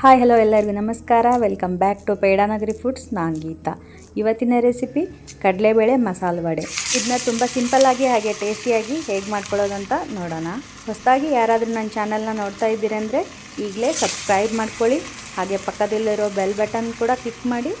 Hi, hello ಎಲ್ಲರಿಗೂ ನಮಸ್ಕಾರ. Welcome back to Pedanagari foods. ನಾನು ಗೀತಾ. ಇವತ್ತಿನ ರೆಸಿಪಿ ಕಡಲೆಬೇಳೆ ಮಸಾಲೆ ವಡೆ. ಇದನ್ನ ತುಂಬ ಸಿಂಪಲ್ಲಾಗಿ ಹಾಗೆ ಟೇಸ್ಟಿಯಾಗಿ ಹೇಗೆ ಮಾಡ್ಕೊಳ್ಳೋದಂತ ನೋಡೋಣ. ಹೊಸದಾಗಿ ಯಾರಾದರೂ ನನ್ನ ಚಾನಲ್ನ ನೋಡ್ತಾ ಇದ್ದೀರಂದರೆ ಈಗಲೇ ಸಬ್ಸ್ಕ್ರೈಬ್ ಮಾಡ್ಕೊಳ್ಳಿ. ಹಾಗೆ ಪಕ್ಕದಲ್ಲಿರೋ ಬೆಲ್ ಬಟನ್ ಕೂಡ ಕ್ಲಿಕ್ ಮಾಡಿ.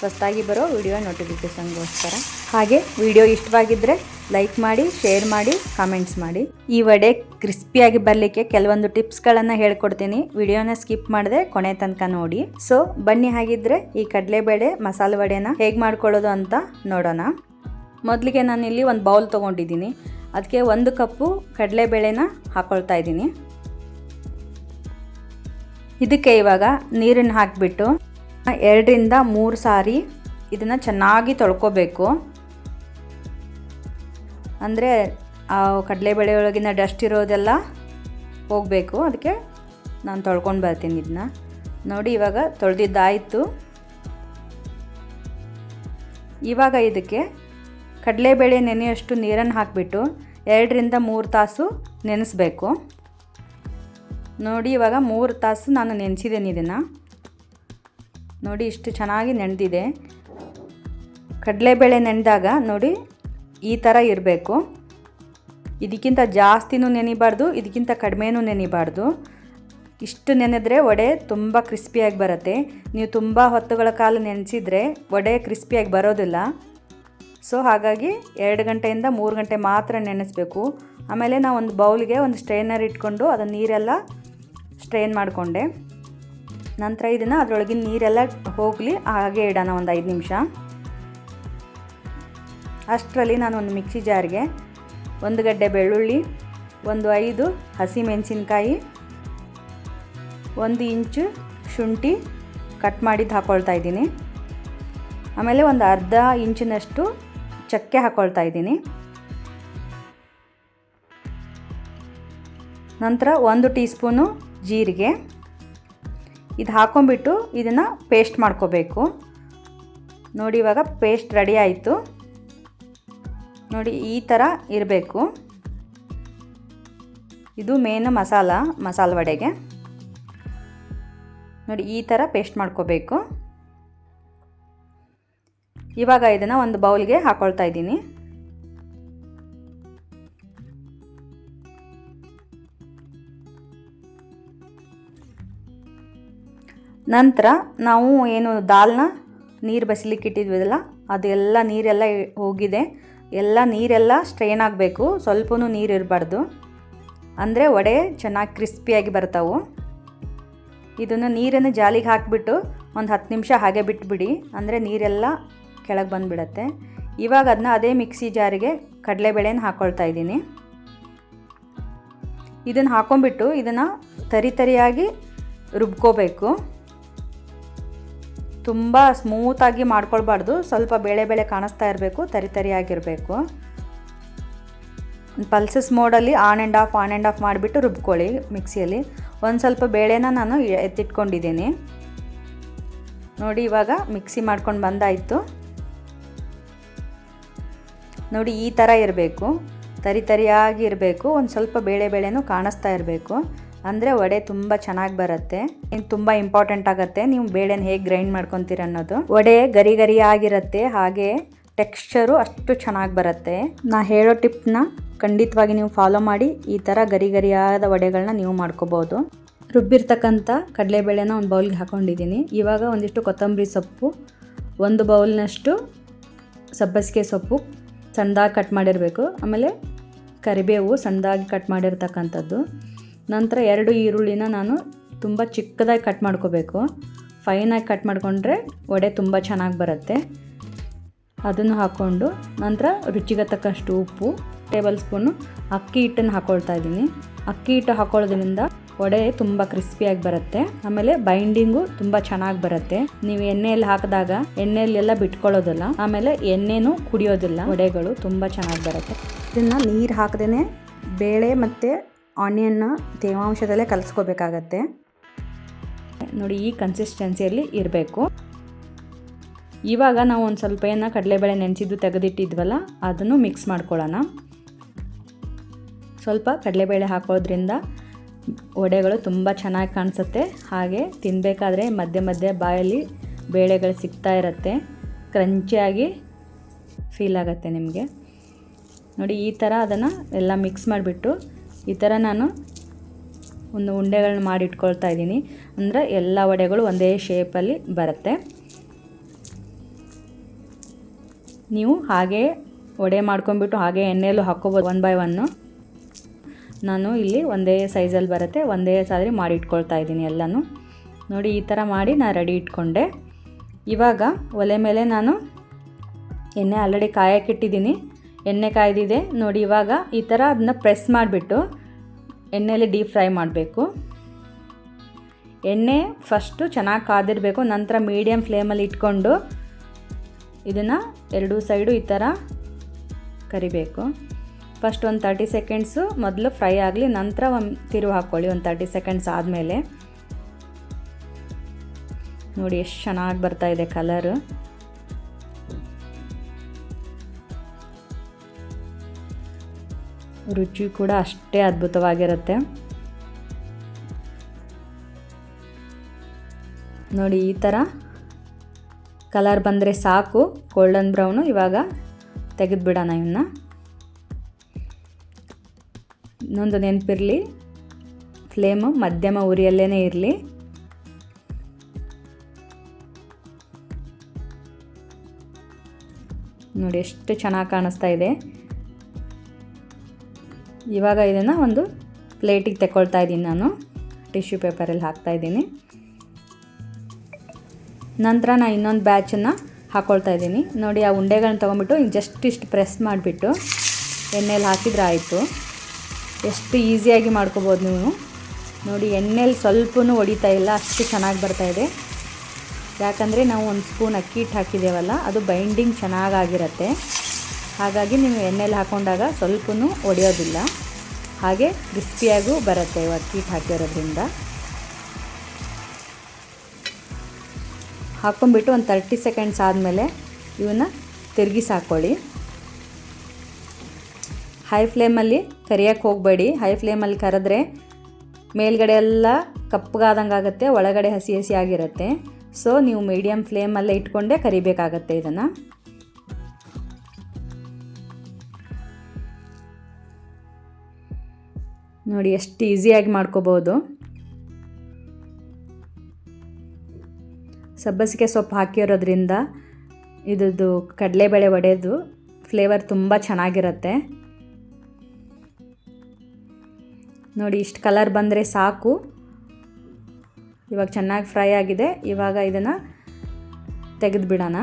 ಹೊಸದಾಗಿ ಬರೋ ವಿಡಿಯೋ ನೋಟಿಫಿಕೇಷನ್ಗೋಸ್ಕರ. ಹಾಗೆ ವಿಡಿಯೋ ಇಷ್ಟವಾಗಿದ್ದರೆ ಲೈಕ್ ಮಾಡಿ, ಶೇರ್ ಮಾಡಿ, ಕಾಮೆಂಟ್ಸ್ ಮಾಡಿ. ಈ ವಡೆ ಕ್ರಿಸ್ಪಿಯಾಗಿ ಬರಲಿಕ್ಕೆ ಕೆಲವೊಂದು ಟಿಪ್ಸ್ಗಳನ್ನು ಹೇಳ್ಕೊಡ್ತೀನಿ. ವಿಡಿಯೋನ ಸ್ಕಿಪ್ ಮಾಡದೆ ಕೊನೆ ತನಕ ನೋಡಿ. ಸೊ, ಬನ್ನಿ ಹಾಗಿದ್ರೆ ಈ ಕಡಲೆಬೇಳೆ ಮಸಾಲೆ ವಡೆನ ಹೇಗೆ ಮಾಡ್ಕೊಳ್ಳೋದು ಅಂತ ನೋಡೋಣ. ಮೊದಲಿಗೆ ನಾನು ಇಲ್ಲಿ ಒಂದು ಬೌಲ್ ತೊಗೊಂಡಿದ್ದೀನಿ. ಅದಕ್ಕೆ ಒಂದು ಕಪ್ಪು ಕಡಲೆಬೇಳೆನ ಹಾಕ್ಕೊಳ್ತಾ ಇದ್ದೀನಿ. ಇದಕ್ಕೆ ಇವಾಗ ನೀರನ್ನು ಹಾಕಿಬಿಟ್ಟು ಎರಡರಿಂದ ಮೂರು ಸಾರಿ ಇದನ್ನು ಚೆನ್ನಾಗಿ ತೊಳ್ಕೊಬೇಕು. ಅಂದರೆ ಕಡಲೆಬೇಳೆ ಒಳಗಿನ ಡಸ್ಟ್ ಇರೋದೆಲ್ಲ ಹೋಗಬೇಕು. ಅದಕ್ಕೆ ನಾನು ತೊಳ್ಕೊಂಡು ಬರ್ತೀನಿ ಇದನ್ನ ನೋಡಿ, ಇವಾಗ ತೊಳೆದಿದ್ದಾಯಿತು. ಇವಾಗ ಇದಕ್ಕೆ ಕಡಲೆಬೇಳೆ ನೆನೆಯಷ್ಟು ನೀರನ್ನು ಹಾಕಿಬಿಟ್ಟು ಎರಡರಿಂದ ಮೂರು ತಾಸು ನೆನೆಸ್ಬೇಕು. ನೋಡಿ, ಇವಾಗ ಮೂರು ತಾಸು ನಾನು ನೆನೆಸಿದ್ದೀನಿ ಇದನ್ನು. ನೋಡಿ ಇಷ್ಟು ಚೆನ್ನಾಗಿ ನೆನೆದಿದೆ ಕಡಲೆಬೇಳೆ ನೆನೆದಾಗ ನೋಡಿ ಈ ಥರ ಇರಬೇಕು. ಇದಕ್ಕಿಂತ ಜಾಸ್ತಿನೂ ನೆನಿಬಾರ್ದು, ಇದಕ್ಕಿಂತ ಕಡಿಮೆನೂ ನೆನಿಬಾರ್ದು. ಇಷ್ಟು ನೆನೆದ್ರೆ ವಡೆ ತುಂಬ ಕ್ರಿಸ್ಪಿಯಾಗಿ ಬರುತ್ತೆ. ನೀವು ತುಂಬ ಹೊತ್ತುಗಳ ಕಾಲ ನೆನೆಸಿದರೆ ವಡೆ ಕ್ರಿಸ್ಪಿಯಾಗಿ ಬರೋದಿಲ್ಲ. ಸೊ ಹಾಗಾಗಿ ಎರಡು ಗಂಟೆಯಿಂದ ಮೂರು ಗಂಟೆ ಮಾತ್ರ ನೆನೆಸ್ಬೇಕು. ಆಮೇಲೆ ನಾವು ಒಂದು ಬೌಲ್ಗೆ ಒಂದು ಸ್ಟ್ರೈನರ್ ಇಟ್ಕೊಂಡು ಅದನ್ನು ನೀರೆಲ್ಲ ಸ್ಟ್ರೈನ್ ಮಾಡಿಕೊಂಡೆ. ನಂತರ ಇದನ್ನು ಅದರೊಳಗಿನ ನೀರೆಲ್ಲ ಹೋಗಲಿ, ಹಾಗೆ ಇಡೋಣ ಒಂದು ಐದು ನಿಮಿಷ. ಅಷ್ಟರಲ್ಲಿ ನಾನು ಒಂದು ಮಿಕ್ಸಿ ಜಾರ್ಗೆ ಒಂದು ಗಡ್ಡೆ ಬೆಳ್ಳುಳ್ಳಿ, ಒಂದು ಐದು ಹಸಿ ಮೆಣಸಿನ್ಕಾಯಿ, ಒಂದು ಇಂಚು ಶುಂಠಿ ಕಟ್ ಮಾಡಿದ್ದು ಹಾಕ್ಕೊಳ್ತಾ ಇದ್ದೀನಿ. ಆಮೇಲೆ ಒಂದು ಅರ್ಧ ಇಂಚಿನಷ್ಟು ಚಕ್ಕೆ ಹಾಕ್ಕೊಳ್ತಾ ಇದ್ದೀನಿ. ನಂತರ ಒಂದು ಟೀ ಸ್ಪೂನು ಜೀರಿಗೆ. ಇದು ಹಾಕೊಂಡ್ಬಿಟ್ಟು ಇದನ್ನು ಪೇಸ್ಟ್ ಮಾಡ್ಕೋಬೇಕು. ನೋಡಿ ಇವಾಗ ಪೇಸ್ಟ್ ರೆಡಿ ಆಯಿತು. ನೋಡಿ ಈ ಥರ ಇರಬೇಕು. ಇದು ಮೇನ್ ಮಸಾಲ ಮಸಾಲ ವಡೆಗೆ. ನೋಡಿ ಈ ಥರ ಪೇಸ್ಟ್ ಮಾಡ್ಕೋಬೇಕು. ಇವಾಗ ಇದನ್ನು ಒಂದು ಬೌಲ್ಗೆ ಹಾಕೊಳ್ತಾ ಇದ್ದೀನಿ. ನಂತರ ನಾವು ಏನು ದಾಲ್ನ ನೀರು ಬಸಿಲಿಕ್ಕೆ ಇಟ್ಟಿದ್ವಲ್ಲ ಅದೆಲ್ಲ ನೀರೆಲ್ಲ ಹೋಗಿದೆ. ಎಲ್ಲ ನೀರೆಲ್ಲ ಸ್ಟ್ರೈನ್ ಆಗಬೇಕು, ಸ್ವಲ್ಪನೂ ನೀರು ಇರಬಾರ್ದು. ಅಂದರೆ ವಡೆ ಚೆನ್ನಾಗಿ ಕ್ರಿಸ್ಪಿಯಾಗಿ ಬರ್ತಾವೆ. ಇದನ್ನು ನೀರನ್ನು ಜಾಲಿಗೆ ಹಾಕಿಬಿಟ್ಟು ಒಂದು ಹತ್ತು ನಿಮಿಷ ಹಾಗೆ ಬಿಟ್ಬಿಡಿ, ಅಂದರೆ ನೀರೆಲ್ಲ ಕೆಳಗೆ ಬಂದುಬಿಡತ್ತೆ. ಇವಾಗ ಅದನ್ನ ಅದೇ ಮಿಕ್ಸಿ ಜಾರಿಗೆ ಕಡಲೆಬೇಳೆನ ಹಾಕ್ಕೊಳ್ತಾ ಇದ್ದೀನಿ. ಇದನ್ನು ಹಾಕೊಂಡ್ಬಿಟ್ಟು ಇದನ್ನು ತರಿ ತರಿಯಾಗಿ ರುಬ್ಕೋಬೇಕು. ತುಂಬ ಸ್ಮೂತಾಗಿ ಮಾಡ್ಕೊಳ್ಬಾರ್ದು. ಸ್ವಲ್ಪ ಬೇಳೆ ಬೇಳೆ ಕಾಣಿಸ್ತಾ ಇರಬೇಕು, ತರಿ ತರಿಯಾಗಿರಬೇಕು pulses ಮೋಡಲ್ಲಿ on and off on and off ಮಾಡಿಬಿಟ್ಟು ರುಬ್ಕೊಳ್ಳಿ ಮಿಕ್ಸಿಯಲ್ಲಿ. ಒಂದು ಸ್ವಲ್ಪ ಬೇಳೆನ ನಾನು ಎತ್ತಿಟ್ಕೊಂಡಿದ್ದೀನಿ. ನೋಡಿ ಇವಾಗ ಮಿಕ್ಸಿ ಮಾಡ್ಕೊಂಡು ಬಂದಾಯಿತು. ನೋಡಿ ಈ ಥರ ಇರಬೇಕು. ತರಿ ತರಿಯಾಗಿ ಇರಬೇಕು. ಒಂದು ಸ್ವಲ್ಪ ಬೇಳೆ ಬೇಳೆನೂ ಕಾಣಿಸ್ತಾ ಇರಬೇಕು. ಅಂದರೆ ವಡೆ ತುಂಬ ಚೆನ್ನಾಗಿ ಬರುತ್ತೆ. ಇನ್ನು ತುಂಬ ಇಂಪಾರ್ಟೆಂಟ್ ಆಗುತ್ತೆ. ನೀವು ಬೇಳೆನ ಹೇಗೆ ಗ್ರೈಂಡ್ ಮಾಡ್ಕೊತೀರ ಅನ್ನೋದು. ವಡೆ ಗರಿ ಗರಿ ಆಗಿರುತ್ತೆ. ಹಾಗೆ ಟೆಕ್ಸ್ಚರು ಅಷ್ಟು ಚೆನ್ನಾಗಿ ಬರುತ್ತೆ. ನಾ ಹೇಳೋ ಟಿಪ್ನ ಖಂಡಿತವಾಗಿ ನೀವು ಫಾಲೋ ಮಾಡಿ. ಈ ಥರ ಗರಿ ಗರಿಯಾದ ವಡೆಗಳನ್ನ ನೀವು ಮಾಡ್ಕೋಬೋದು. ರುಬ್ಬಿರ್ತಕ್ಕಂಥ ಕಡಲೆಬೇಳೆನ ಒಂದು ಬೌಲ್ಗೆ ಹಾಕೊಂಡಿದ್ದೀನಿ ಇವಾಗ ಒಂದಿಷ್ಟು ಕೊತ್ತಂಬರಿ ಸೊಪ್ಪು, ಒಂದು ಬೌಲ್ನಷ್ಟು ಸಬ್ಬಸಿಗೆ ಸೊಪ್ಪು ಸಣ್ಣದಾಗಿ ಕಟ್ ಮಾಡಿರಬೇಕು. ಆಮೇಲೆ ಕರಿಬೇವು ಸಣ್ಣದಾಗಿ ಕಟ್ ಮಾಡಿರ್ತಕ್ಕಂಥದ್ದು. ನಂತರ ಎರಡು ಈರುಳ್ಳಿನ ನಾನು ತುಂಬ ಚಿಕ್ಕದಾಗಿ ಕಟ್ ಮಾಡ್ಕೋಬೇಕು. ಫೈನಾಗಿ ಕಟ್ ಮಾಡಿಕೊಂಡ್ರೆ ವಡೆ ತುಂಬ ಚೆನ್ನಾಗಿ ಬರುತ್ತೆ. ಅದನ್ನು ಹಾಕ್ಕೊಂಡು ನಂತರ ರುಚಿಗೆ ತಕ್ಕಷ್ಟು ಉಪ್ಪು, ಟೇಬಲ್ ಸ್ಪೂನು, ಅಕ್ಕಿ ಹಿಟ್ಟನ್ನು ಹಾಕ್ಕೊಳ್ತಾ ಇದ್ದೀನಿ. ಅಕ್ಕಿ ಹಿಟ್ಟು ಹಾಕೊಳ್ಳೋದ್ರಿಂದ ವಡೆ ತುಂಬ ಕ್ರಿಸ್ಪಿಯಾಗಿ ಬರುತ್ತೆ. ಆಮೇಲೆ ಬೈಂಡಿಂಗು ತುಂಬ ಚೆನ್ನಾಗಿ ಬರುತ್ತೆ. ನೀವು ಎಣ್ಣೆಯಲ್ಲಿ ಹಾಕಿದಾಗ ಎಣ್ಣೆಯಲ್ಲೆಲ್ಲ ಬಿಟ್ಕೊಳ್ಳೋದಿಲ್ಲ, ಆಮೇಲೆ ಎಣ್ಣೆನೂ ಕುಡಿಯೋದಿಲ್ಲ. ವಡೆಗಳು ತುಂಬ ಚೆನ್ನಾಗಿ ಬರುತ್ತೆ. ಇದನ್ನು ನೀರು ಹಾಕದೇ ಬೇಳೆ ಮತ್ತು ಆನಿಯನ್ನ ತೇವಾಂಶದಲ್ಲೇ ಕಲಿಸ್ಕೋಬೇಕಾಗತ್ತೆ. ನೋಡಿ ಈ ಕನ್ಸಿಸ್ಟೆನ್ಸಿಯಲ್ಲಿ ಇರಬೇಕು. ಇವಾಗ ನಾವು ಒಂದು ಸ್ವಲ್ಪ ಏನೋ ಕಡಲೆಬೇಳೆ ನೆನೆಸಿದ್ದು ತೆಗೆದಿಟ್ಟಿದ್ವಲ್ಲ, ಅದನ್ನು ಮಿಕ್ಸ್ ಮಾಡ್ಕೊಳ್ಳೋಣ. ಸ್ವಲ್ಪ ಕಡಲೆಬೇಳೆ ಹಾಕೋದ್ರಿಂದ ವಡೆಗಳು ತುಂಬ ಚೆನ್ನಾಗಿ ಕಾಣಿಸುತ್ತೆ. ಹಾಗೆ ತಿನ್ನಬೇಕಾದ್ರೆ ಮಧ್ಯೆ ಮಧ್ಯೆ ಬಾಯಲ್ಲಿ ಬೇಳೆಗಳು ಸಿಗ್ತಾ ಇರುತ್ತೆ. ಕ್ರಂಚಿಯಾಗಿ ಫೀಲ್ ಆಗುತ್ತೆ ನಿಮಗೆ. ನೋಡಿ ಈ ಥರ ಅದನ್ನು ಎಲ್ಲ ಮಿಕ್ಸ್ ಮಾಡಿಬಿಟ್ಟು ಈ ಥರ ನಾನು ಒಂದು ಉಂಡೆಗಳನ್ನ ಮಾಡಿ ಇಟ್ಕೊಳ್ತಾ ಇದ್ದೀನಿ. ಅಂದರೆ ಎಲ್ಲ ವಡೆಗಳು ಒಂದೇ ಶೇಪಲ್ಲಿ ಬರುತ್ತೆ. ನೀವು ಹಾಗೇ ವಡೆ ಮಾಡ್ಕೊಂಬಿಟ್ಟು ಹಾಗೆ ಎಣ್ಣೆಯಲ್ಲೂ ಹಾಕ್ಕೋಬೋದು ಒನ್ ಬೈ ಒನ್ನು. ನಾನು ಇಲ್ಲಿ ಒಂದೇ ಸೈಜಲ್ಲಿ ಬರುತ್ತೆ, ಒಂದೇ ಸಾರಿ ಮಾಡಿ ಇಟ್ಕೊಳ್ತಾ ಇದ್ದೀನಿ ಎಲ್ಲನೂ. ನೋಡಿ, ಈ ಥರ ಮಾಡಿ ನಾನು ರೆಡಿ ಇಟ್ಕೊಂಡೆ. ಇವಾಗ ಒಲೆ ಮೇಲೆ ನಾನು ಎಣ್ಣೆ ಆಲ್ರೆಡಿ ಕಾಯಕ್ಕಿಟ್ಟಿದ್ದೀನಿ ಎಣ್ಣೆ ಕಾಯ್ದಿದೆ. ನೋಡಿ, ಇವಾಗ ಈ ಥರ ಅದನ್ನ ಪ್ರೆಸ್ ಮಾಡಿಬಿಟ್ಟು ಎಣ್ಣೆಯಲ್ಲಿ ಡೀಪ್ ಫ್ರೈ ಮಾಡಬೇಕು. ಎಣ್ಣೆ ಫಸ್ಟು ಚೆನ್ನಾಗಿ ಕಾದಿರಬೇಕು. ನಂತರ ಮೀಡಿಯಮ್ ಫ್ಲೇಮಲ್ಲಿ ಇಟ್ಕೊಂಡು ಇದನ್ನು ಎರಡೂ ಸೈಡು ಈ ಥರ ಕರಿಬೇಕು. ಫಸ್ಟ್ ಒಂದು ತರ್ಟಿ ಸೆಕೆಂಡ್ಸು ಮೊದಲು ಫ್ರೈ ಆಗಲಿ, ನಂತರ ಒಂದು ತಿರುವು ಹಾಕ್ಕೊಳ್ಳಿ, ಒಂದು ತರ್ಟಿ ಸೆಕೆಂಡ್ಸ್ ಆದಮೇಲೆ. ನೋಡಿ, ಎಷ್ಟು ಚೆನ್ನಾಗಿ ಬರ್ತಾ ಇದೆ ಕಲರು ರುಚಿ ಕೂಡ ಅಷ್ಟೇ ಅದ್ಭುತವಾಗಿರುತ್ತೆ. ನೋಡಿ, ಈ ಥರ ಕಲರ್ ಬಂದರೆ ಸಾಕು ಗೋಲ್ಡನ್ ಬ್ರೌನು ಇವಾಗ ತೆಗೆದುಬಿಡೋಣ ಇವನ್ನ ಇನ್ನೊಂದು ನೆನಪಿರಲಿ ಫ್ಲೇಮು ಮಧ್ಯಮ ಉರಿಯಲ್ಲೇ ಇರಲಿ. ನೋಡಿ, ಎಷ್ಟು ಚೆನ್ನಾಗಿ ಕಾಣಿಸ್ತಾ ಇದೆ. ಇವಾಗ ಇದನ್ನು ಒಂದು ಪ್ಲೇಟಿಗೆ ತಗೊಳ್ತಾ ಇದ್ದೀನಿ ನಾನು. ಟಿಶ್ಯೂ ಪೇಪರಲ್ಲಿ ಹಾಕ್ತಾ ಇದ್ದೀನಿ. ನಂತರ ನಾನು ಇನ್ನೊಂದು ಬ್ಯಾಚನ್ನು ಹಾಕ್ಕೊಳ್ತಾ ಇದ್ದೀನಿ. ನೋಡಿ, ಆ ಉಂಡೆಗಳನ್ನ ತೊಗೊಂಬಿಟ್ಟು ಜಸ್ಟ್ ಇಷ್ಟು ಪ್ರೆಸ್ ಮಾಡಿಬಿಟ್ಟು ಎಣ್ಣೆಲಿ ಹಾಕಿದ್ರೆ ಆಯಿತು. ಎಷ್ಟು ಈಸಿಯಾಗಿ ಮಾಡ್ಕೋಬೋದು ನೀವು. ನೋಡಿ, ಎಣ್ಣೆಲಿ ಸ್ವಲ್ಪನೂ ಹೊಡಿತಾ ಇಲ್ಲ, ಅಷ್ಟು ಚೆನ್ನಾಗಿ ಬರ್ತಾಯಿದೆ ಯಾಕಂದರೆ ನಾವು ಒಂದು ಸ್ಪೂನ್ ಅಕ್ಕಿ ಹಿಟ್ಟು ಹಾಕಿದ್ದೇವಲ್ಲ, ಅದು ಬೈಂಡಿಂಗ್ ಚೆನ್ನಾಗಾಗಿರುತ್ತೆ. ಹಾಗಾಗಿ ನೀವು ಎಣ್ಣೆಲಿ ಹಾಕೊಂಡಾಗ ಸ್ವಲ್ಪನೂ ಒಡೆಯೋದಿಲ್ಲ. ಹಾಗೆ ಕ್ರಿಸ್ಪಿಯಾಗೂ ಬರುತ್ತೆ ಅಕ್ಕಿ ಹಾಕಿರೋದ್ರಿಂದ. ಹಾಕ್ಕೊಂಡ್ಬಿಟ್ಟು ಒಂದು ತರ್ಟಿ ಸೆಕೆಂಡ್ಸ್ ಆದಮೇಲೆ ಇವನ್ನ ತಿರುಗಿಸಿ ಹಾಕ್ಕೊಳ್ಳಿ ಹೈ ಫ್ಲೇಮಲ್ಲಿ ಕರಿಯೋಕ್ಕೆ ಹೋಗಬೇಡಿ. ಹೈ ಫ್ಲೇಮಲ್ಲಿ ಕರೆದ್ರೆ ಮೇಲ್ಗಡೆ ಎಲ್ಲ ಕಪ್ಪಗಾದಂಗೆ ಆಗುತ್ತೆ, ಒಳಗಡೆ ಹಸಿ ಹಸಿ ಆಗಿರುತ್ತೆ ಸೊ ನೀವು ಮೀಡಿಯಮ್ ಫ್ಲೇಮಲ್ಲೇ ಇಟ್ಕೊಂಡೇ ಕರಿಬೇಕಾಗತ್ತೆ ಇದನ್ನು. ನೋಡಿ, ಎಷ್ಟು ಈಸಿಯಾಗಿ ಮಾಡ್ಕೋಬೋದು. ಸಬ್ಬಸಿಗೆ ಸೊಪ್ಪು ಹಾಕಿರೋದ್ರಿಂದ ಇದ್ರದ್ದು ಕಡಲೆಬೇಳೆ ಒಡೆದು ಫ್ಲೇವರ್ ತುಂಬ ಚೆನ್ನಾಗಿರುತ್ತೆ. ನೋಡಿ, ಇಷ್ಟು ಕಲರ್ ಬಂದರೆ ಸಾಕು. ಇವಾಗ ಚೆನ್ನಾಗಿ ಫ್ರೈ ಆಗಿದೆ. ಇವಾಗ ಇದನ್ನು ತೆಗೆದು ಬಿಡೋಣ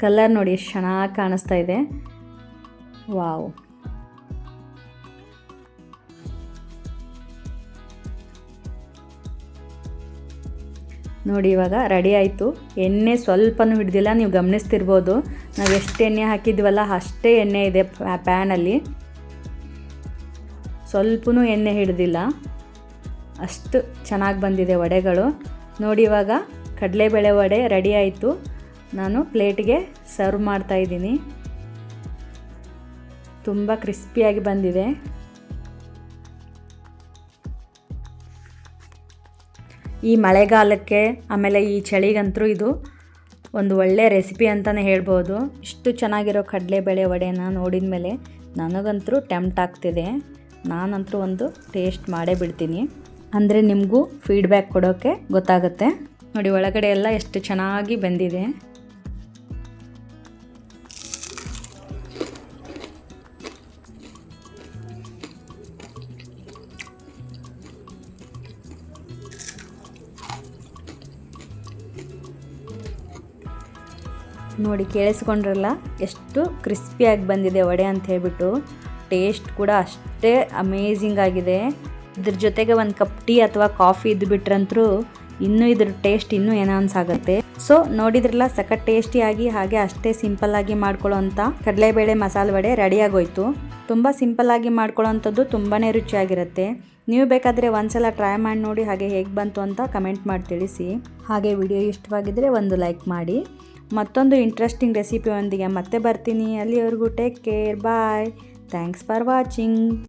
ಕಲರ್ ನೋಡಿ ಎಷ್ಟು ಚೆನ್ನಾಗಿ ಕಾಣಿಸ್ತಾ ಇದೆ. ವಾವ್. ನೋಡಿ ಇವಾಗ ರೆಡಿ ಆಯಿತು. ಎಣ್ಣೆ ಸ್ವಲ್ಪನೂ ಹಿಡ್ದಿಲ್ಲ, ನೀವು ಗಮನಿಸ್ತಿರ್ಬೋದು. ನಾವು ಎಷ್ಟು ಎಣ್ಣೆ ಹಾಕಿದ್ವಲ್ಲ, ಅಷ್ಟೇ ಎಣ್ಣೆ ಇದೆ ಪ್ಯಾನಲ್ಲಿ. ಸ್ವಲ್ಪನೂ ಎಣ್ಣೆ ಹಿಡ್ದಿಲ್ಲ. ಅಷ್ಟು ಚೆನ್ನಾಗಿ ಬಂದಿದೆ ವಡೆಗಳು. ನೋಡಿ ಇವಾಗ ಕಡಲೆಬೇಳೆ ವಡೆ ರೆಡಿ ಆಯಿತು. ನಾನು ಪ್ಲೇಟ್ಗೆ ಸರ್ವ್ ಮಾಡ್ತಾ ಇದ್ದೀನಿ. ತುಂಬ ಕ್ರಿಸ್ಪಿಯಾಗಿ ಬಂದಿದೆ. ಈ ಮಳೆಗಾಲಕ್ಕೆ, ಆಮೇಲೆ ಈ ಚಳಿಗಂತರೂ ಇದು ಒಂದು ಒಳ್ಳೆ ರೆಸಿಪಿ ಅಂತಲೇ ಹೇಳ್ಬೋದು. ಇಷ್ಟು ಚೆನ್ನಾಗಿರೋ ಕಡಲೆಬೇಳೆ ವಡೆನ ನೋಡಿದ ಮೇಲೆ ನನಗಂತರೂ ಟೆಂಪ್ಟ್ ಆಗ್ತಿದೆ. ನಾನಂತರೂ ಒಂದು ಟೇಸ್ಟ್ ಮಾಡೇ ಬಿಡ್ತೀನಿ. ಅಂದರೆ ನಿಮಗೂ ಫೀಡ್ಬ್ಯಾಕ್ ಕೊಡೋಕ್ಕೆ ಗೊತ್ತಾಗುತ್ತೆ. ನೋಡಿ, ಒಳಗಡೆ ಎಲ್ಲ ಎಷ್ಟು ಚೆನ್ನಾಗಿ ಬಂದಿದೆ. ನೋಡಿ ಕೇಳಿಸ್ಕೊಂಡ್ರಲ್ಲ, ಎಷ್ಟು ಕ್ರಿಸ್ಪಿಯಾಗಿ ಬಂದಿದೆ ವಡೆ ಅಂತ ಹೇಳ್ಬಿಟ್ಟು. ಟೇಸ್ಟ್ ಕೂಡ ಅಷ್ಟೇ ಅಮೇಝಿಂಗ್ ಆಗಿದೆ. ಇದ್ರ ಜೊತೆಗೆ ಒಂದು ಕಪ್ ಟೀ ಅಥವಾ ಕಾಫಿ ಇದ್ದು ಬಿಟ್ರಂತರೂ ಇನ್ನೂ ಇದ್ರ ಟೇಸ್ಟ್ ಇನ್ನೂ ಏನೋ ಅನ್ಸಾಗತ್ತೆ ಸೊ, ನೋಡಿದ್ರಲ್ಲ, ಸಖತ್ ಟೇಸ್ಟಿಯಾಗಿ ಹಾಗೆ ಅಷ್ಟೇ ಸಿಂಪಲ್ಲಾಗಿ ಮಾಡ್ಕೊಳ್ಳೋಂಥ ಕಡಲೆಬೇಳೆ ಮಸಾಲೆ ವಡೆ ರೆಡಿಯಾಗೋಯ್ತು ತುಂಬ ಸಿಂಪಲ್ಲಾಗಿ ಮಾಡ್ಕೊಳ್ಳೋಂಥದ್ದು ತುಂಬಾ ರುಚಿಯಾಗಿರುತ್ತೆ. ನೀವು ಬೇಕಾದರೆ ಒಂದ್ಸಲ ಟ್ರೈ ಮಾಡಿ ನೋಡಿ ಹಾಗೆ ಹೇಗೆ ಬಂತು ಅಂತ ಕಮೆಂಟ್ ಮಾಡಿ ತಿಳಿಸಿ ಹಾಗೆ ವಿಡಿಯೋ ಇಷ್ಟವಾಗಿದ್ದರೆ ಒಂದು ಲೈಕ್ ಮಾಡಿ. ಮತ್ತೊಂದು ಇಂಟ್ರೆಸ್ಟಿಂಗ್ ರೆಸಿಪಿಯೊಂದಿಗೆ ಮತ್ತೆ ಬರ್ತೀನಿ. ಅಲ್ಲಿವರೆಗೂ take care bye thanks for watching